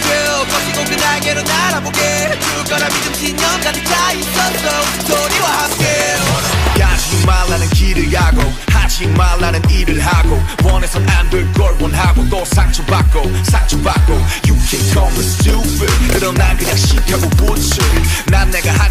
되어 거시고 그 날개로 날아보게. 죽을 거라 믿음 신념 가득 차 있었어. 소리와 함께. 가지 말라는 길을 가고 하지 말라는 일을 하고 원해선 안될걸 원하고 또 상처받고 상처받고. You can't call me stupid. 그럼 난 그냥 시켜고 부츠 난 내가 하